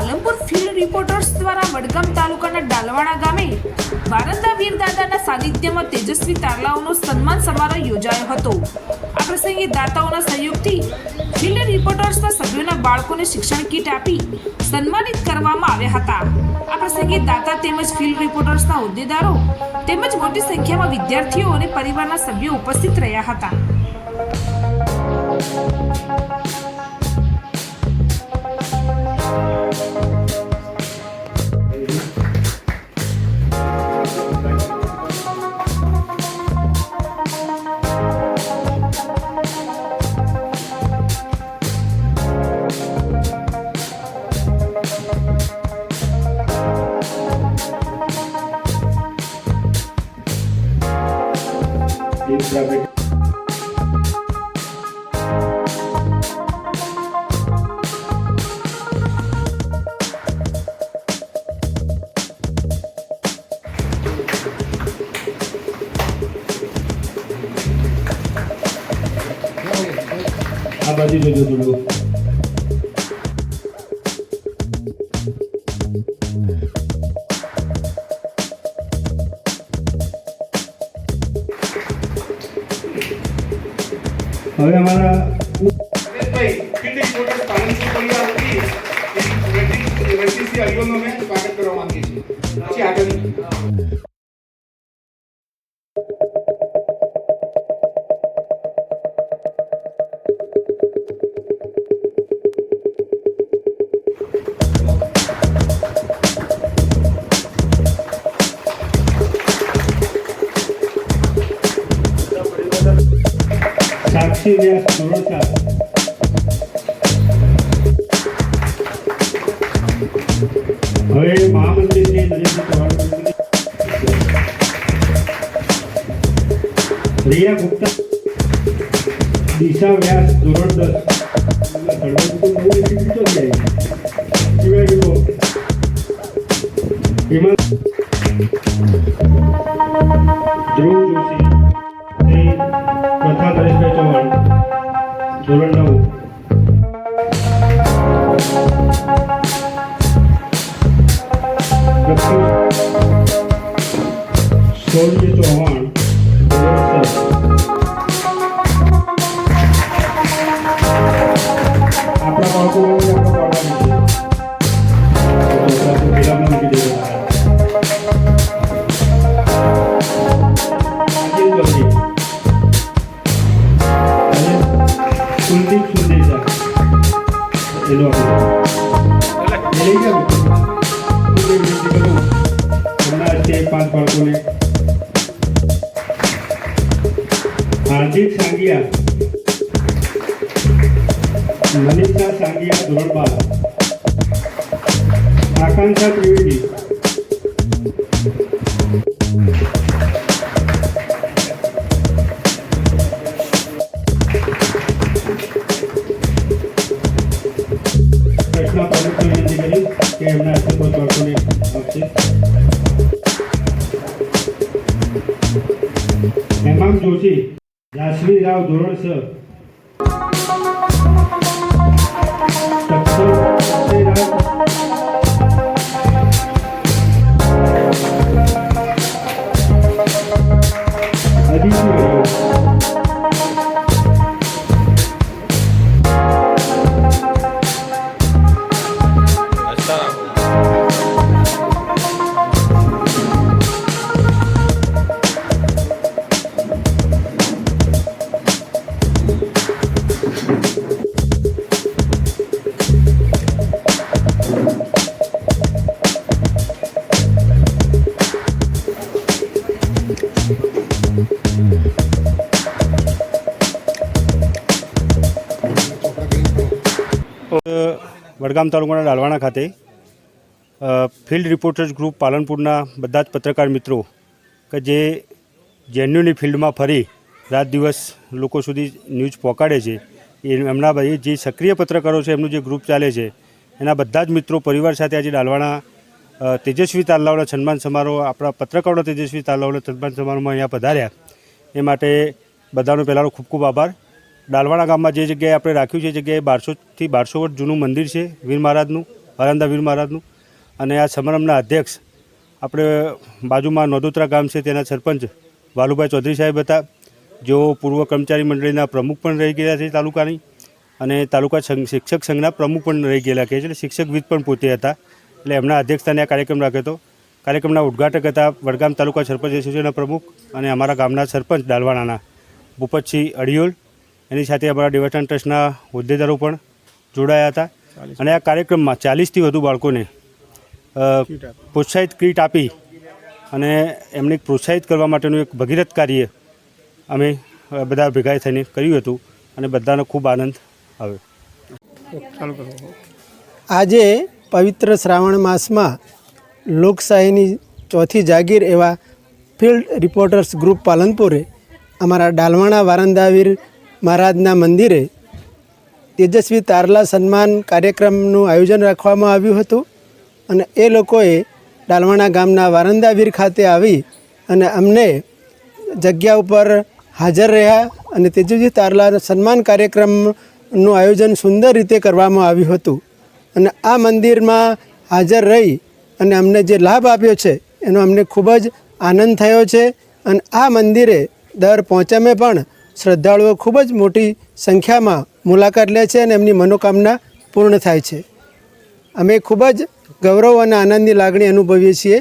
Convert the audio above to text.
Palanpur field reporters દ્વારા વડગામ તાલુકાના ડાલવાણા ગામે વારંદા વીર દાદાના સાનિધ્યમાં તેજસ્વી તારલાઓનો સન્માન સમારોહ યોજાયો હતો. આ પ્રસંગે દાતાઓના સહયોગથી ફિલ્ડ રિપોર્ટર્સના સભ્યોના બાળકોને શિક્ષણ કીટ આપી સન્માનિત કરવામાં આવ્યા હતા. આ પ્રસંગે દાતા તેમજ ફિલ્ડ રિપોર્ટર્સના હોદ્દેદારો તેમજ મોટી સંખ્યામાં વિદ્યાર્થીઓ અને પરિવારના સભ્યો ઉપસ્થિત રહ્યા હતા. આ બાજુ જોજો થોડું વેટિંગ અમારા અડીઓનો મેં સ્વાગત કરવા માંગીએ છીએ પછી આગળ સાક્ષી વ્યાસ ધોરણ સાત હવે મહામંત્રી શ્રી નરેન્દ્ર ચૌહાણ મંત્રી રિયા ગુપ્તા દિશા વ્યાસ ધોરણ દસ ધડવડ આપણા બાળકો આપણે પાડવાનું છે પેલામાં મૂકી. અને કુલદીપ સુંદેજા એનો આપણે લઈ કરું એમના હસ્તે પાંચ બાળકોને હાર્દિક સાંગિયા મનીષા સાંગિયા ધોરણ બાર આકાંક્ષા ત્રિવેદી પ્રશ્ન પ્રમુખ વિનંતી કરી કે એમના હસ્તે કોઈ બાળકોને આપશે હેમાંગ જોશી જાસવી રાવ ધોરણ છ વડગામ તાલુકાના ડાલવાણા ખાતે ફિલ્ડ રિપોર્ટર્સ ગ્રુપ પાલનપુરના બધા જ પત્રકાર મિત્રો કે જે જેન્યુની ફિલ્ડમાં ફરી રાત દિવસ લોકો સુધી ન્યૂઝ પહોંચાડે છે એમના જે સક્રિય પત્રકારો છે, એમનું જે ગ્રુપ ચાલે છે, એના બધા જ મિત્રો પરિવાર સાથે આજે ડાલવાણા તેજસ્વી તાલાવડા સન્માન સમારોહ આપણા પત્રકારોના તેજસ્વી તાલાવડા સન્માન સમારોહમાં અહીંયા પધાર્યા. એ માટે બધાનો પહેલાંનો ખૂબ ખૂબ આભાર. ડાલવાણા ગામમાં જે જગ્યાએ આપણે રાખ્યું છે જગ્યાએ બારસોથી બારસો વર્ષ જૂનું મંદિર છે, વીર મહારાજનું વારાંદા વીર મહારાજનું. અને આ સમારંભના અધ્યક્ષ આપણે બાજુમાં નોદોત્રા ગામ છે, તેના સરપંચ વાલુભાઈ ચૌધરી સાહેબ હતા. જેઓ પૂર્વ કર્મચારી મંડળીના પ્રમુખ પણ રહી ગયા છે તાલુકાની. અને તાલુકા શિક્ષક સંઘના પ્રમુખ પણ રહી ગયેલા કે એટલે શિક્ષકવિદ પણ પોતે હતા. એટલે એમના અધ્યક્ષસ્થાને આ કાર્યક્રમ રાખ્યો હતો. કાર્યક્રમના ઉદ્ઘાટક હતા વડગામ તાલુકા સરપંચ એસોસિએશનના પ્રમુખ અને અમારા ગામના સરપંચ ડાલવાણાના ભૂપતસિંહ અડિયોલ. એની સાથે અમારા દેવસ્થાન ટ્રસ્ટના હોદ્દેદારો પણ જોડાયા હતા. અને આ કાર્યક્રમમાં ચાલીસથી વધુ બાળકોને પ્રોત્સાહિત કીટ આપી અને એમને પ્રોત્સાહિત કરવા માટેનું એક ભગીરથ કાર્ય અમે બધા ભેગા થઈને કર્યું હતું અને બધાનો ખૂબ આનંદ આવ્યો. આજે પવિત્ર શ્રાવણ માસમાં લોકશાહીની ચોથી જાગીર એવા ફિલ્ડ રિપોર્ટર્સ ગ્રુપ પાલનપુરે, અમારા ડાલવાણા વારંદાવીર મહારાજના મંદિરે તેજસ્વી તારલા સન્માન કાર્યક્રમનું આયોજન રાખવામાં આવ્યું હતું અને એ લોકોએ ડાલવાણા ગામના વારંદાવીર ખાતે આવી અને અમને જગ્યા ઉપર હાજર રહ્યા અને તેજસ્વી તારલા સન્માન કાર્યક્રમનું આયોજન સુંદર રીતે કરવામાં આવ્યું હતું. અને આ મંદિરમાં હાજર રહી અને અમને જે લાભ આપ્યો છે, એનો અમને ખૂબ જ આનંદ થયો છે. અને આ મંદિરે દર પહોંચમે પણ શ્રદ્ધાળુઓ ખૂબ જ મોટી સંખ્યામાં મુલાકાત લે છે અને એમની મનોકામના પૂર્ણ થાય છે. અમે ખૂબ જ ગૌરવ અને આનંદની લાગણી અનુભવીએ છીએ